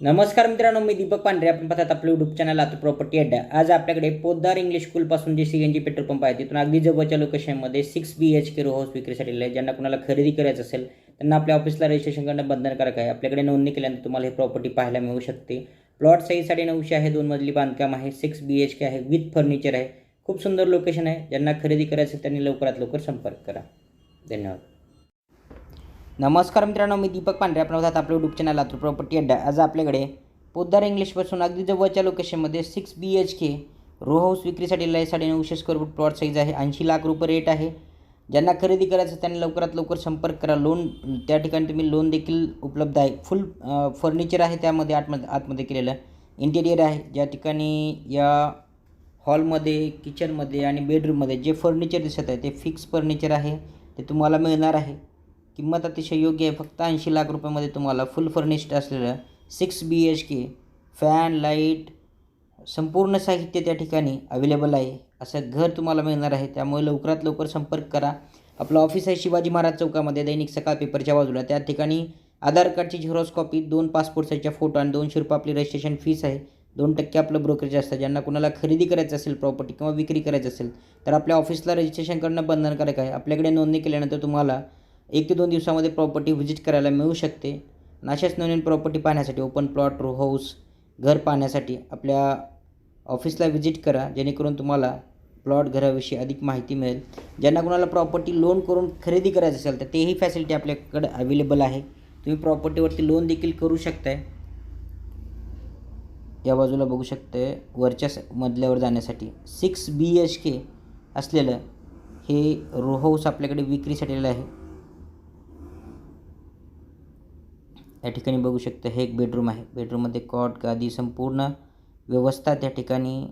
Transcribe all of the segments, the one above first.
नमस्कार मित्रांनो मी दीपक पांढरे. आपण पाहतात आपलं यूट्यूब चॅनल आता प्रॉपर्टी अड्डा आज आपल्याकडे पोद्दार इंग्लिश स्कूलपासून जे C N G petrol pump आहे तिथून अगदी जवळच्या लोकेशनमध्ये six B H K row house विक्रीसाठी आहे ज्यांना कुणाला खरेदी करायचं असेल त्यांना आपल्या ऑफिसला रजिस्ट्रेशन करणं बंधनकारक आहे. आपल्याकडे नोंदणी केल्यानंतर तुम्हाला ही प्रॉपर्टी पाहायला मिळू शकते. प्लॉट साईज साडे नऊशे आहे दोन मजली बांधकाम आहे सिक्स बी एच के आहे विथ फर्निचर आहे. खूप सुंदर लोकेशन आहे. ज्यांना खरेदी करायचं असेल त्यांनी लवकरात लवकर संपर्क करा. धन्यवाद. नमस्कार मित्रांनो मी दीपक पांढरे आपण होतात आपलं यूट्यूब चॅनल लातूर प्रॉपर्टी अड्डा आज आपल्याकडे पोद्दार इंग्लिशपासून अगदी जवळच्या लोकेशनमध्ये six B H K row house विक्रीसाठी लय साडे नऊशे स्क्वेअर फूट प्लॉट साईज आहे. ऐंशी लाख रुपये रेट आहे. ज्यांना खरेदी करायचं त्यांनी लवकरात लवकर संपर्क करा. लोन त्या ठिकाणी तुम्ही लोन देखील उपलब्ध आहे. फुल फर्निचर आहे त्यामध्ये आतमध्ये आतमध्ये केलेलं इंटेरियर आहे ज्या ठिकाणी या हॉलमध्ये किचनमध्ये आणि बेडरूममध्ये जे फर्निचर दिसत आहे ते फिक्स फर्निचर आहे. ते तुम्हाला मिळणार आहे. किंमत अतिशय योग्य आहे. फक्त ऐंशी लाख रुपयामध्ये तुम्हाला फुल फर्निश्ड असलेलं six B H K fan light संपूर्ण साहित्य त्या ठिकाणी अवेलेबल आहे. असं घर तुम्हाला मिळणार आहे. त्यामुळे लवकरात लवकर संपर्क करा. आपलं ऑफिस आहे शिवाजी महाराज चौकामध्ये दैनिक सकाळ पेपरच्या बाजूला. त्या ठिकाणी आधार कार्डची झेरॉक्स कॉपी दोन पासपोर्ट साईजच्या फोटो आणि दोनशे रुपये आपली रजिस्ट्रेशन फीस आहे. दोन टक्के आपलं ब्रोकरेज असतं. ज्यांना कुणाला खरेदी करायचं असेल प्रॉपर्टी किंवा विक्री करायचं असेल तर आपल्या ऑफिसला रजिस्ट्रेशन करणं बंधनकारक आहे. आपल्याकडे नोंदणी केल्यानंतर तुम्हाला एक ते दोन दिवसामध्ये प्रॉपर्टी व्हिजिट करायला मिळू शकते. आणि अशाच नवीन प्रॉपर्टी पाहण्यासाठी ओपन प्लॉट रो हाऊस घर पाहण्यासाठी आपल्या ऑफिसला व्हिजिट करा. जेणेकरून तुम्हाला प्लॉट घराविषयी अधिक माहिती मिळेल. ज्यांना कुणाला प्रॉपर्टी लोन करून खरेदी करायचं असेल तर तेही फॅसिलिटी आपल्याकडं अवेलेबल आहे. तुम्ही प्रॉपर्टीवरती लोन देखील करू शकताय. या बाजूला बघू शकते वरच्या स- मजल्यावर जाण्यासाठी. सिक्स बी एच के असलेलं हे रो हाऊस आपल्याकडे विक्रीसाठी आहे. या ठिकाणी बघू शकता हे एक बेडरूम आहे. बेडरूममध्ये कॉट गादी संपूर्ण व्यवस्था त्या ठिकाणी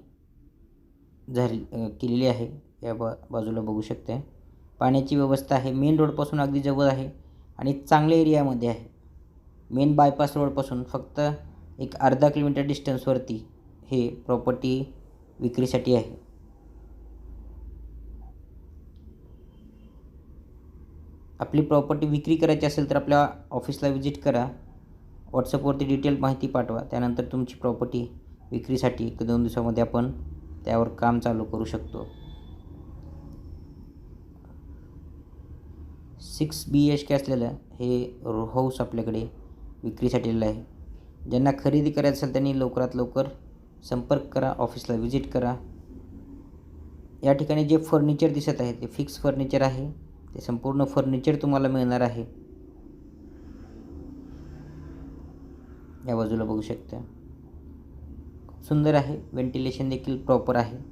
झाली केलेली आहे. या बा बाजूला बघू शकते. पाण्याची व्यवस्था आहे. मेन रोडपासून अगदी जवळ आहे आणि चांगल्या एरियामध्ये आहे. मेन बायपास रोडपासून फक्त एक अर्धा किलोमीटर डिस्टन्सवरती हे प्रॉपर्टी विक्रीसाठी आहे. आपली प्रॉपर्टी विक्री करायची असेल तर आपल्या ऑफिसला व्हिजिट करा. व्हॉट्सअपवरती डिटेल माहिती पाठवा. त्यानंतर तुमची प्रॉपर्टी विक्रीसाठी एक दोन दिवसामध्ये आपण त्यावर काम चालू करू शकतो. सिक्स बी एच के असलेलं हे रो हाऊस आपल्याकडे विक्रीसाठी आलेलं आहे. ज्यांना खरेदी करायचं असेल त्यांनी लवकरात लवकर संपर्क करा ऑफिसला व्हिजिट करा. या ठिकाणी जे फर्निचर दिसत आहे ते फिक्स फर्निचर आहे. ते संपूर्ण फर्निचर तुम्हाला मिळणार आहे. या बाजूला बघू शकता. खूप सुंदर आहे. व्हेंटिलेशन देखील प्रॉपर आहे.